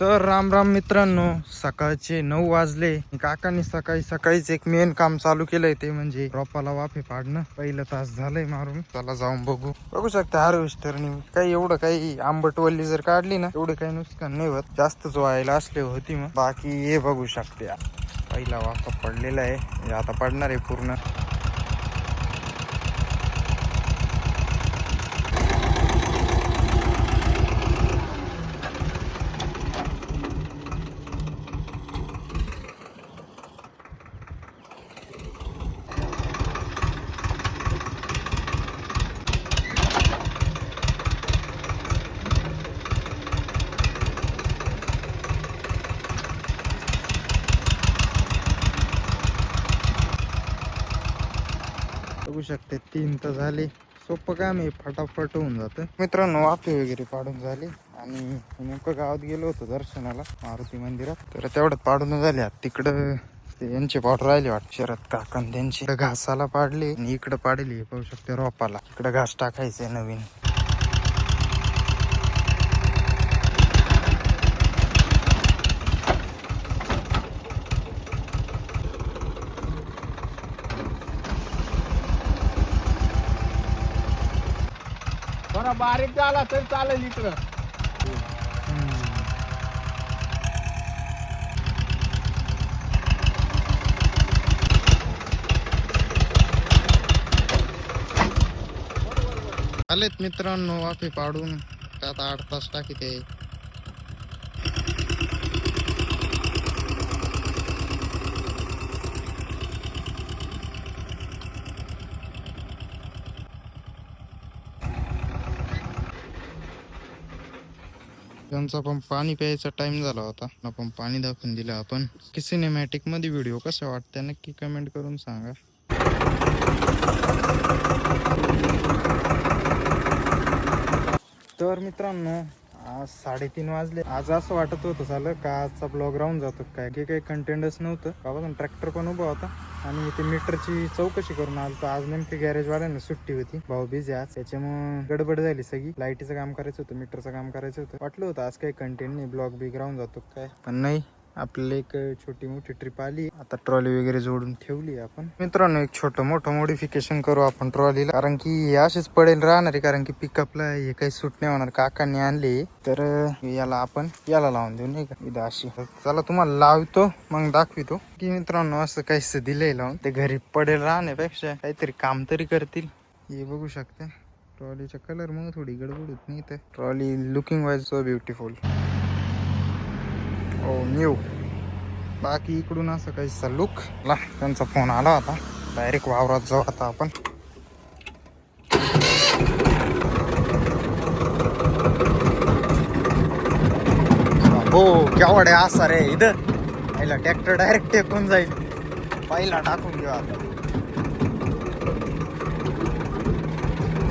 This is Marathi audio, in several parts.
तर राम राम मित्रांनो सकाळचे नऊ वाजले. काकांनी सकाळी सकाळीच एक मेन काम चालू केलंय ते म्हणजे रोपाला वाफे पाडणं पहिलं तास झालंय मारून. चला जाऊन बघू. बघू शकता हार्वेस्टरने काही एवढं काही आंबटवल्ली जर काढली ना एवढं काही नुकसान नाही होत. जास्तच व्हायला असले होती मग. बाकी हे बघू शकते. पहिला वाफा पडलेला आहे. आता पडणार आहे पूर्ण. बघू शकते तीन तर झाले. सोपं काम आहे फटाफट होऊन जातं. मित्रांनो वाफे वगैरे पाडून झाले. आणि नेमकं गावात गेलो होतो दर्शनाला मारुती मंदिरात. तर तेवढ्यात पाडून झाले तिकडं ते यांचे पावडर राहिले वाटत शरद काकन त्यांची. घासाला पाडले आणि इकडं पाडली पाहू शकते रोपाला. इकडं घास टाकायचंय नवीन. बरं बारीक झाला तर चालेल इकडं. आलेत मित्रांनो वाफे पाडून. त्यात आठ तास टाकी ते. त्यांचा पण पाणी प्यायचा टाइम झाला होता. आपण पाणी दाखवून दिलं आपण. की सिनेमॅटिकमध्ये व्हिडिओ कसा वाटतं नक्की कमेंट करून सांगा. तर मित्रांनो आज साडेतीन वाजले. आज असं वाटत होतं झालं का आजचा ब्लॉग राहून जातो काय? की काही कंटेंटच नव्हतं. बाबा ट्रॅक्टर पण उभा होता. आणि ते मीटरची चौकशी करून आलो तर आज नेमके गॅरेजवाल्यानं सुट्टी होती. भाऊ बिझी आज. त्याच्यामुळे गडबड झाली सगळी. लाईटीचं काम करायचं होतं मीटरचं काम करायचं होतं. वाटलं होतं आज काही कंटेंट नाही ब्लॉग बिग राहून जातो काय? पण नाही. आपल्याला एक छोटी मोठी ट्रिप आली. आता ट्रॉली वगैरे जोडून ठेवली आपण. मित्रांनो एक छोटं मोठं मॉडिफिकेशन करू आपण ट्रॉलीला कारण की हे असेच पडेल राहणार आहे कारण की पिकअपला हे काही सूट नाही होणार. काकांनी आणली. तर याला आपण याला लावून देऊ नाही का? इथं अशी. चला तुम्हाला लावतो मग दाखवितो. की मित्रांनो असं काहीच दिलंय लावून. ते घरी पडेल राहण्यापेक्षा काहीतरी काम तरी करतील. हे बघू शकते. ट्रॉलीचा कलर मग थोडी गडबड होत नाही तर. Trolley looking wise so beautiful हो न्यू बाकी इकडून असं काहीसा लुक ला त्यांचा फोन आला होता. डायरेक्ट वावरात जाऊ आता आपण. हो केवढे असा रे इथं. पहिला ट्रॅक्टर डायरेक्ट टेकून जाईल. पहिला टाकून घेऊ आता.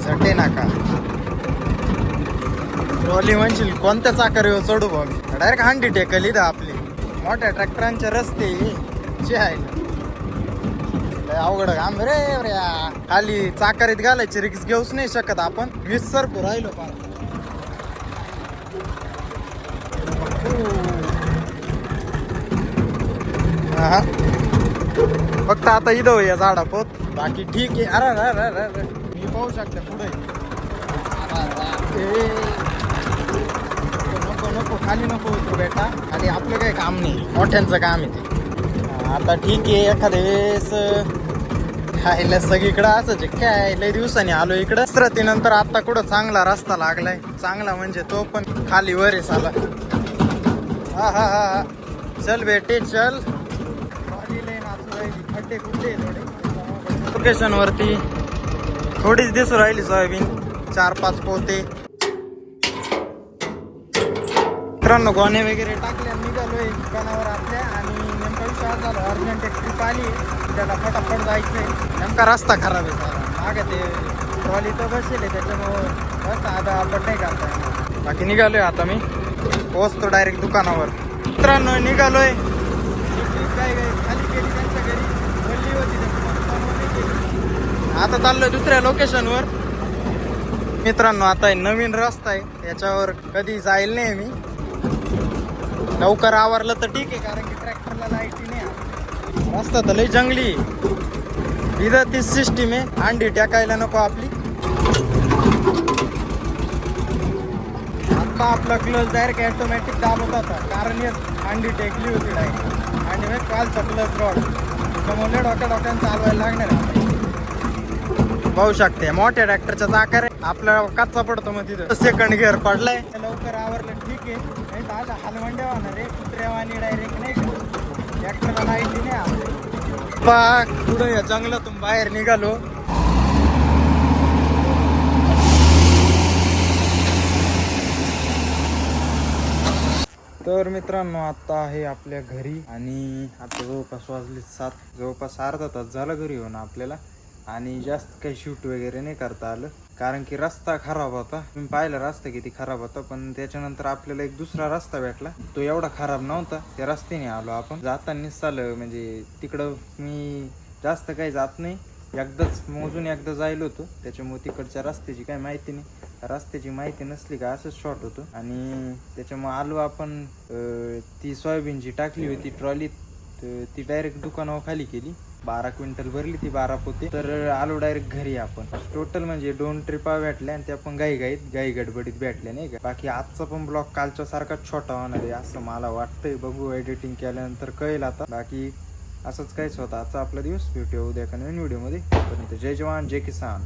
चटे नाका. ट्रॉली म्हणशील कोणत्या चाकारीवर चढू बघ डायरेक्ट हांडी टेकल इथं आपली. मोठ्या ट्रॅक्टरांचे रस्ते जे आहे अवघड काम रे रे खाली चाकारीत घालायची रिक्स घेऊच नाही शकत आपण. वीस सरकू राहिलो पार. हा. फक्त आता इथं या झाडा पोत बाकी ठीक आहे. अरे अरे मी पाहू शकते पुढे. खाली नको उतरू बेटा. खाली आपलं काही काम नाही. मोठ्यांचं काम आहे ते. आता ठीक आहे एखाद्या वेळेस खायला सगळीकडं असंच काय लय दिवसांनी आलो इकडं. नंतर आता कुठं चांगला रस्ता लागलाय. चांगला म्हणजे तो पण खाली वर आहे साला. हा हा हा हा. चल बेटे चल. खड्डे कुठे लोकेशन वरती थोडीच दिसू राहिली सोयाबीन. चार पाच पोते. मित्रांनो गोणे वगैरे टाकले निघालोय दुकानावर आपल्या आणि नेमका विश्वास झाला अर्जंट एक ट्रिप आली. त्याला फटाफट जायचंय. नेमका रस्ता खराब आहे सारा. मागे ते ट्रॉली तर बसेल आहे त्याच्यामुळं रस्ता आता आपण नाही करता बाकी निघालोय आता मी. पोहोचतो डायरेक्ट दुकानावर. मित्रांनो निघालोय. काय काय खाली गेली त्यांच्या घरी. बोलली होती आता चाललोय दुसऱ्या लोकेशनवर मित्रांनो आता नवीन रस्ता आहे. याच्यावर कधी जाईल नाही मी. लवकर आवरलं तर ठीक आहे कारण की ट्रॅक्टरला लाईटी नाही आहे. रस्ता तर लई जंगली. इथं तीच सिस्टीम आहे. अंडी टाकायला नको आपली. आता आपला क्लच डायरेक्ट ऑटोमॅटिक दाबत होता कारण एक अंडी टेकली होती डायरेक्ट आणि मग कालचा क्लच रॉड त्यामुळे डोक्या डोक्यानं चालवायला लागणार आहे. पाहू शकते. मोठ्या ट्रॅक्टरचा आकार आहे आपल्याला कच्चा पडतो मग तिथं. सेकंड गिअर पडलाय. लवकर आवरलं ठीक आहे. नाही तर आता हलवंड्या होणार रे कुत्र्यावानी डायरेक्ट नाही ट्रॅक्टरला लाइट नाही आपल्या पा पुढं या जंगलातून बाहेर निघालो. तर मित्रांनो आता आहे आपल्या घरी. आणि आता जवळपास वाजले सात. जवळपास अर्धा तास झाला घरी होणं आपल्याला. आणि जास्त काही शूट वगैरे नाही करता आलं. कारण की रस्ता खराब होता. तुम्ही पाहिलं रस्ता किती खराब होता पण त्याच्यानंतर आपल्याला एक दुसरा रस्ता भेटला. तो एवढा खराब नव्हता. त्या रस्त्याने आलो आपण. जातानीच चाललं म्हणजे तिकडं मी जास्त काही जात नाही. एकदाच मोजून एकदा जायलो होतो. त्याच्यामुळे तिकडच्या रस्त्याची काही माहिती नाही. रस्त्याची माहिती नसली का असंच शॉर्ट होतो. आणि त्याच्यामुळे आलो आपण ती सोयाबीनची टाकली होती ट्रॉलीत तर ती डायरेक्ट दुकानावर खाली केली. बारा क्विंटल भरली ती बारा पोते. तर आलो डायरेक्ट घरी आपण. टोटल म्हणजे दोन ट्रिपा भेटल्या आणि त्या पण गाई गाईत गाई गडबडीत भेटल्या नाही का? बाकी आजचा पण ब्लॉग कालच्या सारखा छोटा होणार आहे असं मला वाटतंय. बघू एडिटिंग केल्यानंतर कळेल आता. बाकी असंच काहीच होतं. आजचा आपला दिवस भेटूया उद्या का नवीन व्हिडिओमध्ये पर्यंत जय जवान जय किसान.